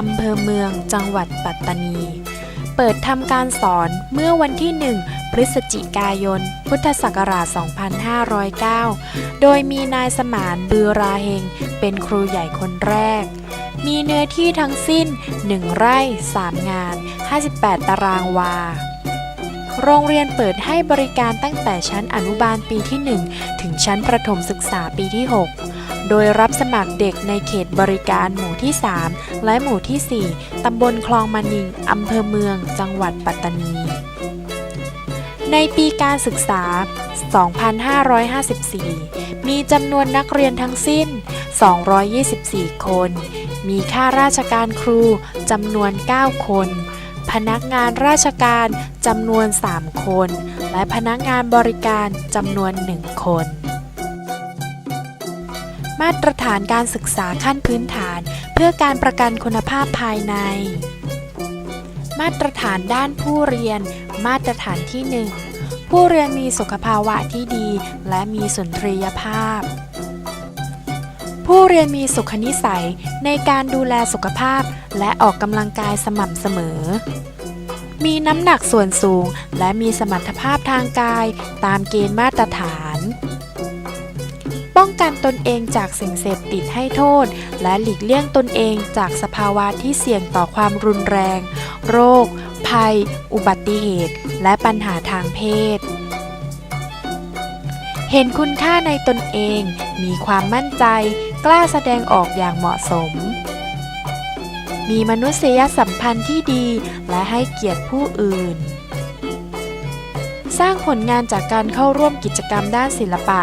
อำเภอเมืองจังหวัดปัตตานี เปิดทำการสอนเมื่อวันที่ 1 พฤศจิกายน พุทธศักราช 2509 โดยมีนายสมานบือราเฮงเป็นครูใหญ่คนแรก มีเนื้อที่ทั้งสิ้น 1 ไร่ 3 งาน 58 ตารางวาโรงเรียนเปิดให้บริการตั้งแต่ชั้นอนุบาลปีที่ 1 ถึงชั้นประถมศึกษาปีที่ 6 โดยรับสมัครเด็กในเขตบริการหมู่ที่ 3 และหมู่ที่ 4 ตำบลคลองมานิงอำเภอเมือง จังหวัดปัตตานี ในปีการศึกษา 2554 มีจำนวนนักเรียนทั้งสิ้น 224 คน มีข้าราชการครูจำนวน 9 คน พนักงานราชการจำนวน 3 คน และพนักงานบริการจำนวน 1 คน มาตรฐานการศึกษาขั้นพื้นฐาน เพื่อการประกันคุณภาพภายใน มาตรฐานด้านผู้เรียน มาตรฐานที่ 1 ผู้เรียนมีสุขภาวะที่ดี และมีสุนทรียภาพ ผู้เรียนมีสุขนิสัยในการดูแลสุขภาพ และออกกำลังกายสม่ำเสมอมีน้ำหนักส่วนสูง และมีสมรรถภาพทางกาย ตามเกณฑ์มาตรฐาน ป้องกันตนเองจากสิ่งเสพติดให้โทษ และหลีกเลี่ยงตนเองจากสภาวะที่เสี่ยงต่อความรุนแรง โรค ภัย อุบัติเหตุ และปัญหาทางเพศเห็นคุณค่าในตนเอง มีความมั่นใจ กล้าแสดงออกอย่างเหมาะสม มีมนุษยสัมพันธ์ที่ดีและให้เกียรติผู้อื่น สร้างผลงานจากการเข้าร่วมกิจกรรมด้านศิลปะ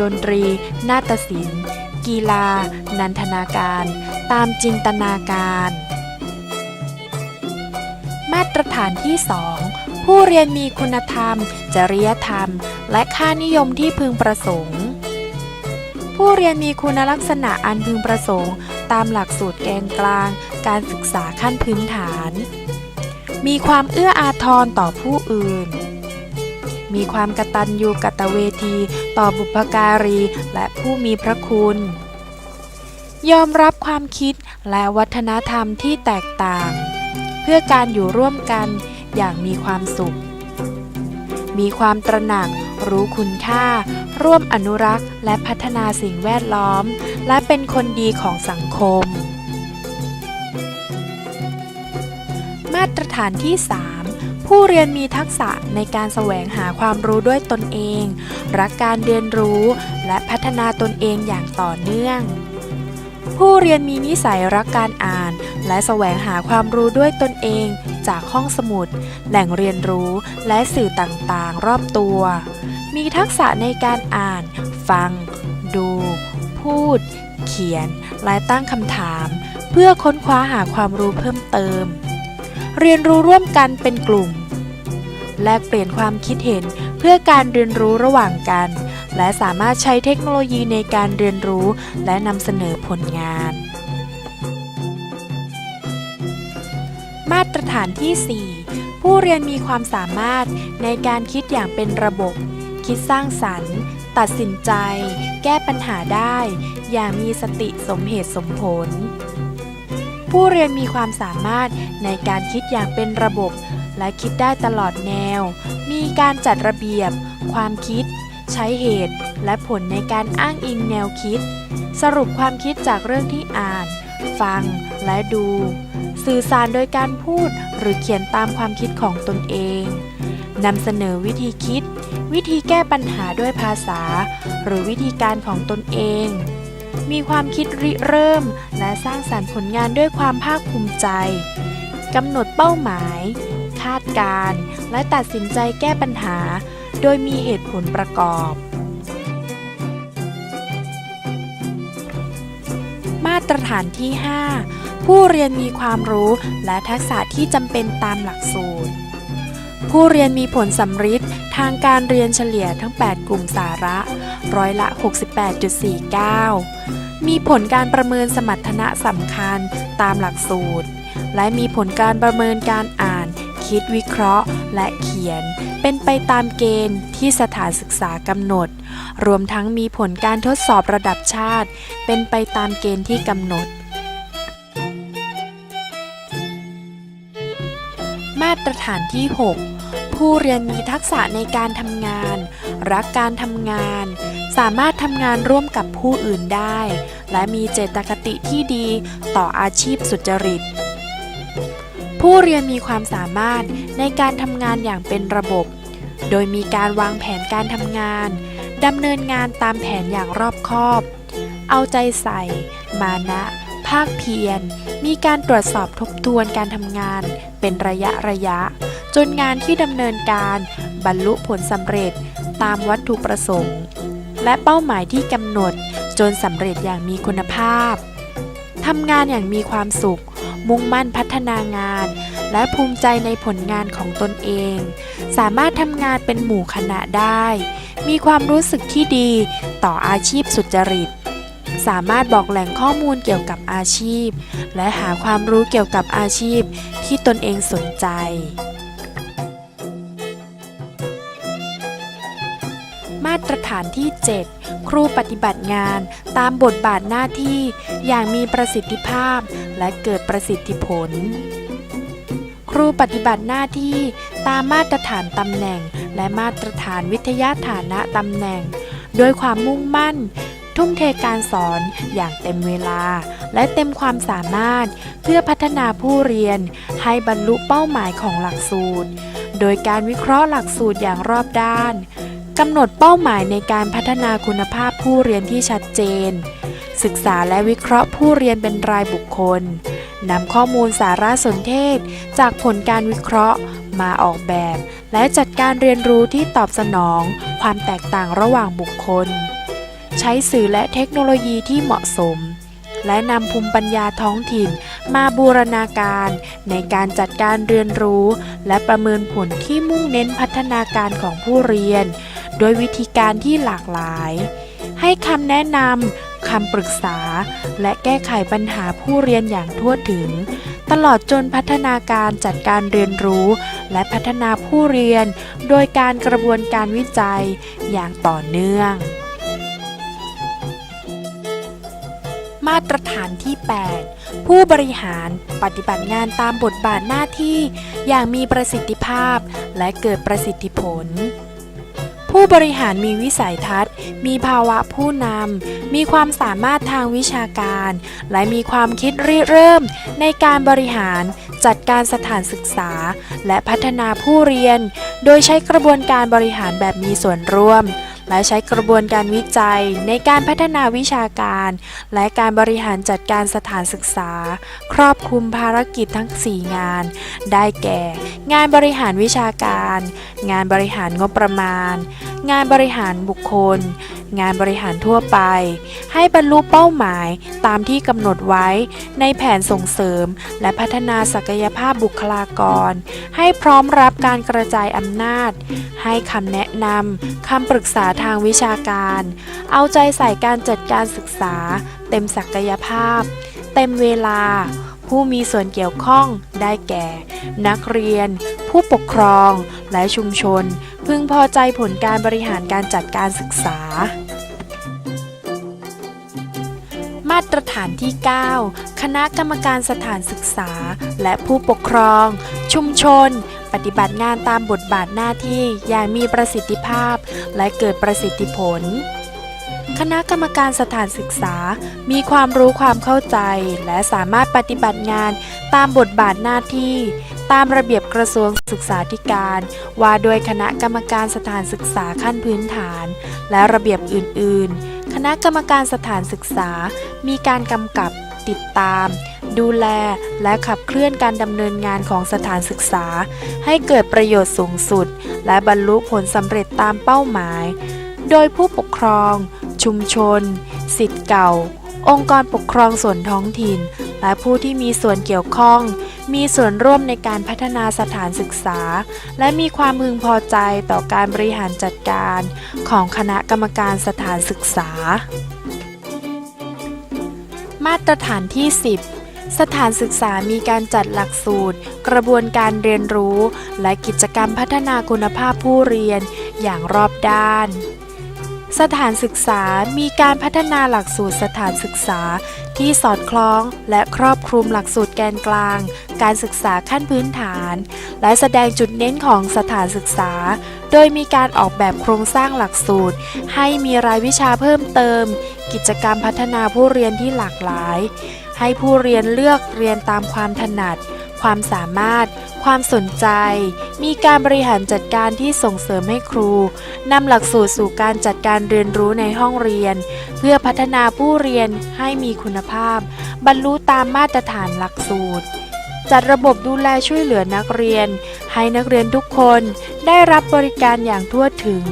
ดนตรี นาฏศิลป์ กีฬา นันทนาการ ตามจินตนาการ มาตรฐานที่ 2 ผู้เรียนมีคุณธรรม จริยธรรม และค่านิยมที่พึงประสงค์ ผู้เรียนมีคุณลักษณะอันพึงประสงค์ ตามหลักสูตรแกนกลาง การศึกษาขั้นพื้นฐาน มีความเอื้ออาทรต่อผู้อื่น มีความกตัญญูกตเวที ต่อบุพการี และผู้มีพระคุณ ยอมรับความคิดและวัฒนธรรมที่แตกต่าง เพื่อการอยู่ร่วมกันอย่างมีความสุข มีความตระหนักรู้คุณค่า ร่วมอนุรักษ์ และพัฒนาสิ่งแวดล้อม และเป็นคนดีของสังคม มาตรฐานที่ 3 ผู้เรียนมีทักษะในการแสวงหาความรู้ด้วยตนเอง รักการเรียนรู้และพัฒนาตนเองอย่างต่อเนื่อง ผู้เรียนมีนิสัยรักการอ่าน และแสวงหาความรู้ด้วยตนเองจากห้องสมุด แหล่งเรียนรู้และสื่อต่างๆ รอบตัว มีทักษะในการอ่าน ฟัง ดู พูด เขียน และตั้งคำถาม เพื่อค้นคว้าหาความรู้เพิ่มเติมเรียนรู้ร่วมกันเป็นกลุ่ม แลกเปลี่ยนความคิดเห็นเพื่อการเรียนรู้ระหว่างกัน และสามารถใช้เทคโนโลยีในการเรียนรู้และนำเสนอผลงาน มาตรฐานที่ 4 ผู้เรียนมีความสามารถในการคิดอย่างเป็นระบบ คิดสร้างสรรค์ ตัดสินใจ แก้ปัญหาได้ อย่างมีสติสมเหตุสมผล ผู้เรียนมีความสามารถในการคิดอย่างเป็นระบบ และคิดได้ตลอดแนว มีการจัดระเบียบ ความคิด ใช้เหตุ และผลในการอ้างอิงแนวคิด สรุปความคิดจากเรื่องที่อ่าน ฟัง และดู สื่อสารโดยการพูดหรือเขียนตามความคิดของตนเองนำเสนอวิธีคิด วิธีแก้ปัญหาด้วยภาษา หรือวิธีการของตนเอง มีความคิดริเริ่ม และสร้างสรรค์ผลงานด้วยความภาคภูมิใจกำหนดเป้าหมายาดการ และตัดสินใจแก้ปัญหา โดยมีเหตุผลประกอบ มาตรฐานที่ 5 ผู้เรียนมีความรู้และทักษะที่จำเป็นตามหลักสูตร ผู้เรียนมีผลสำฤทธิ์ทางการเรียนเฉลี่ยทั้ง 8 กลุ่มสาระ ร้อยละ 68.49 มีผลการประเมินสมรรถนะสำคัญตามหลักสูตร และมีผลการประเมินการอ่าน คิดวิเคราะห์ และเขียน เป็นไปตามเกณฑ์ที่สถานศึกษากำหนด รวมทั้งมีผลการทดสอบระดับชาติ เป็นไปตามเกณฑ์ที่กำหนด มาตรฐานที่ 6 ผู้เรียนมีทักษะในการทำงาน รักการทำงาน สามารถทำงานร่วมกับผู้อื่นได้ และมีเจตคติที่ดีต่ออาชีพสุจริต ผู้เรียนมีความสามารถในการทำงานอย่างเป็นระบบ โดยมีการวางแผนการทำงานดำเนินงานตามแผนอย่างรอบคอบ เอาใจใส่ มานะ ภาคเพียร มีการตรวจสอบทบทวนการทำงาน เป็นระยะระยะ จนงานที่ดำเนินการบรรลุผลสำเร็จตามวัตถุประสงค์ และเป้าหมายที่กำหนดจนสำเร็จอย่างมีคุณภาพ ทำงานอย่างมีความสุข มุ่งมั่นพัฒนางาน และภูมิใจในผลงานของตนเอง สามารถทำงานเป็นหมู่คณะได้ มีความรู้สึกที่ดีต่ออาชีพสุจริต สามารถบอกแหล่งข้อมูลเกี่ยวกับอาชีพ และหาความรู้เกี่ยวกับอาชีพที่ตนเองสนใจ มาตรฐานที่ 7 ครูปฏิบัติงานตามบทบาทหน้าที่อย่างมีประสิทธิภาพ และเกิดประสิทธิผล ครูปฏิบัติหน้าที่ตามมาตรฐานตำแหน่ง และมาตรฐานวิทยาฐานะตำแหน่ง โดยความมุ่งมั่น ทุ่มเทการสอนอย่างเต็มเวลา และเต็มความสามารถ เพื่อพัฒนาผู้เรียน ให้บรรลุเป้าหมายของหลักสูตร โดยการวิเคราะห์หลักสูตรอย่างรอบด้านกำหนดเป้าหมายในการพัฒนาคุณภาพผู้เรียนที่ชัดเจน ศึกษาและวิเคราะห์ผู้เรียนเป็นรายบุคคลนำข้อมูลสารสนเทศ จากผลการวิเคราะห์ มาออกแบบ และจัดการเรียนรู้ที่ตอบสนอง ความแตกต่างระหว่างบุคคล ใช้สื่อและเทคโนโลยีที่เหมาะสม และนำภูมิปัญญาท้องถิ่น มาบูรณาการ ในการจัดการเรียนรู้ และประเมินผลที่มุ่งเน้นพัฒนาการของผู้เรียน โดยวิธีการที่หลากหลาย ให้คำแนะนำ คำปรึกษา และแก้ไขปัญหาผู้เรียนอย่างทั่วถึง ตลอดจนพัฒนาการจัดการเรียนรู้ และพัฒนาผู้เรียน โดยการกระบวนการวิจัยอย่างต่อเนื่อง มาตรฐานที่ 8 ผู้บริหารปฏิบัติงานตามบทบาทหน้าที่อย่างมีประสิทธิภาพและเกิดประสิทธิผล ผู้บริหารมีวิสัยทัศน์ มีภาวะผู้นำ มีความสามารถทางวิชาการ และมีความคิดริเริ่ม ในการบริหารจัดการสถานศึกษา และพัฒนาผู้เรียน โดยใช้กระบวนการบริหารแบบมีส่วนร่วม และใช้กระบวนการวิจัยในการพัฒนาวิชาการ และการบริหารจัดการสถานศึกษา ครอบคลุมภารกิจทั้ง 4 งาน ได้แก่ งานบริหารวิชาการ งานบริหารงบประมาณ งานบริหารบุคคล งานบริหารทั่วไป ให้บรรลุเป้าหมายตามที่กำหนดไว้ในแผนส่งเสริม และพัฒนาศักยภาพบุคลากร ให้พร้อมรับการกระจายอำนาจ ให้คำแนะนำคำปรึกษาทางวิชาการ เอาใจใส่การจัดการศึกษา เต็มศักยภาพ เต็มเวลา ผู้มีส่วนเกี่ยวข้องได้แก่ นักเรียน ผู้ปกครองและชุมชน พึงพอใจผลการบริหารการจัดการศึกษา มาตรฐานที่ 9 คณะกรรมการสถานศึกษา และผู้ปกครอง ชุมชน ปฏิบัติงานตามบทบาทหน้าที่อย่างมีประสิทธิภาพ และเกิดประสิทธิผล คณะกรรมการสถานศึกษา มีความรู้ความเข้าใจ และสามารถปฏิบัติงานตามบทบาทหน้าที่ ตามระเบียบกระทรวงศึกษาธิการ ว่าโดยคณะกรรมการสถานศึกษาขั้นพื้นฐาน และระเบียบอื่น ๆ คณะกรรมการสถานศึกษา มีการกำกับติดตาม ดูแล และขับเคลื่อนการดำเนินงานของสถานศึกษา ให้เกิดประโยชน์สูงสุด และบรรลุผลสำเร็จตามเป้าหมาย โดยผู้ปกครอง ชุมชน สิทธิ์เก่า องค์กรปกครองส่วนท้องถิ่น และผู้ที่มีส่วนเกี่ยวข้อง มีส่วนร่วมในการพัฒนาสถานศึกษา และมีความพึงพอใจต่อการบริหารจัดการ ของคณะกรรมการสถานศึกษา มาตรฐานที่ 10สถานศึกษามีการจัดหลักสูตร กระบวนการเรียนรู้ และกิจกรรมพัฒนาคุณภาพผู้เรียนอย่างรอบด้าน สถานศึกษามีการพัฒนาหลักสูตรสถานศึกษา ที่สอดคล้องและครอบคลุมหลักสูตรแกนกลาง การศึกษาขั้นพื้นฐาน และแสดงจุดเน้นของสถานศึกษา โดยมีการออกแบบโครงสร้างหลักสูตร ให้มีรายวิชาเพิ่มเติม กิจกรรมพัฒนาผู้เรียนที่หลากหลาย ให้ผู้เรียนเลือกเรียนตามความถนัด ความสามารถ ความสนใจ มีการบริหารจัดการที่ส่งเสริมให้ครูนำหลักสูตรสู่การจัดการเรียนรู้ในห้องเรียน เพื่อพัฒนาผู้เรียนให้มีคุณภาพ บรรลุตามมาตรฐานหลักสูตรจัดระบบดูแลช่วยเหลือนักเรียน ให้นักเรียนทุกคนได้รับบริการอย่างทั่วถึง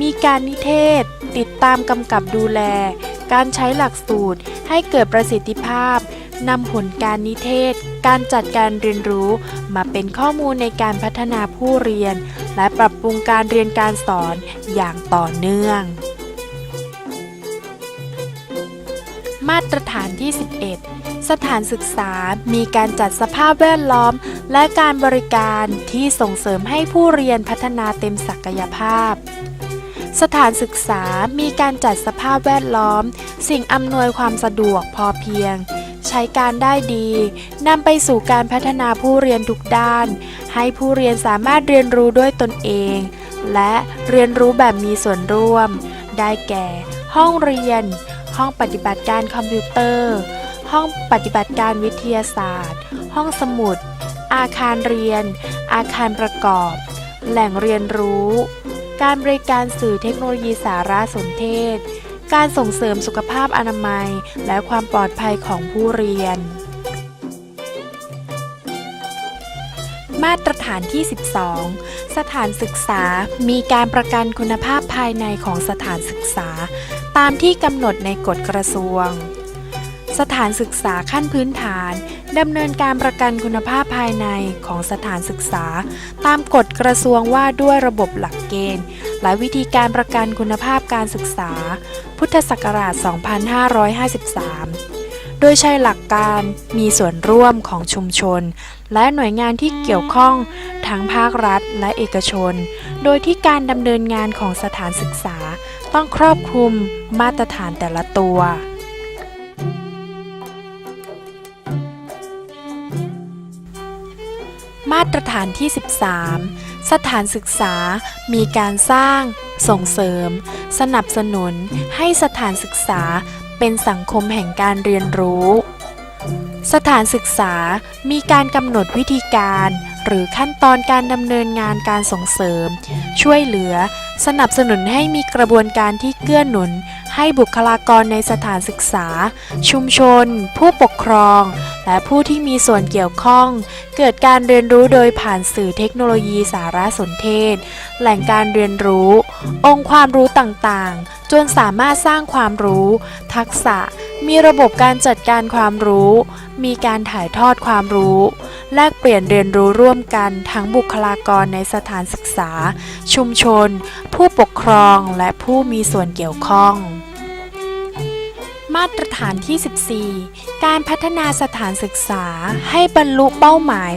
มีการนิเทศ ติดตามกำกับดูแล การใช้หลักสูตรให้เกิดประสิทธิภาพ นำผลการนิเทศ การจัดการเรียนรู้ มาเป็นข้อมูลในการพัฒนาผู้เรียน และปรับปรุงการเรียนการสอนอย่างต่อเนื่อง มาตรฐานที่ 11 สถานศึกษามีการจัดสภาพแวดล้อม และการบริการที่ส่งเสริมให้ผู้เรียนพัฒนาเต็มศักยภาพสถานศึกษามีการจัดสภาพแวดล้อม สิ่งอำนวยความสะดวกพอเพียง ช้การได้ดีนำไปสู่การพัฒนาผู้เรียนทุกด้าน ให้ผู้เรียนสามารถเรียนรู้ด้วยตนเอง และเรียนรู้แบบมีส่วนร่วม ได้แก่ ห้องเรียน ห้องปฏิบัติการคอมพิวเตอร์ ห้องปฏิบัติการวิทยาศาสตร์ ห้องสมุด อาคารเรียน อาคารประกอบ แหล่งเรียนรู้ การบริการสื่อเทคโนโลยีสารสนเทศ การส่งเสริมสุขภาพอนามัย และความปลอดภัยของผู้เรียน มาตรฐานที่ 12 สถานศึกษา มีการประกันคุณภาพภายในของสถานศึกษา ตามที่กำหนดในกฎกระทรวง สถานศึกษาขั้นพื้นฐานดำเนินการประกันคุณภาพภายในของสถานศึกษา ตามกฎกระทรวงว่าด้วยระบบหลักเกณฑ์ และวิธีการประกันคุณภาพการศึกษา พุทธศักราช 2553 โดยใช้หลักการมีส่วนร่วมของชุมชน และหน่วยงานที่เกี่ยวข้องทั้งภาครัฐและเอกชน โดยที่การดำเนินงานของสถานศึกษาต้องครอบคลุมมาตรฐานแต่ละตัวมาตรฐานที่ 13 สถานศึกษามีการสร้าง ส่งเสริม สนับสนุนให้สถานศึกษาเป็นสังคมแห่งการเรียนรู้ สถานศึกษามีการกำหนดวิธีการ หรือขั้นตอนการดำเนินงานการส่งเสริม ช่วยเหลือ สนับสนุนให้มีกระบวนการที่เกื้อหนุน ให้บุคลากรในสถานศึกษา ชุมชน ผู้ปกครอง และผู้ที่มีส่วนเกี่ยวข้อง เกิดการเรียนรู้โดยผ่านสื่อเทคโนโลยีสารสนเทศ แหล่งการเรียนรู้ องค์ความรู้ต่างๆ จนสามารถสร้างความรู้ ทักษะ มีระบบการจัดการความรู้ มีการถ่ายทอดความรู้ แลกเปลี่ยนเรียนรู้ร่วมกันทั้งบุคลากรในสถานศึกษา ชุมชน ผู้ปกครองและผู้มีส่วนเกี่ยวข้อง มาตรฐานที่ 14 การพัฒนาสถานศึกษาให้บรรลุเป้าหมาย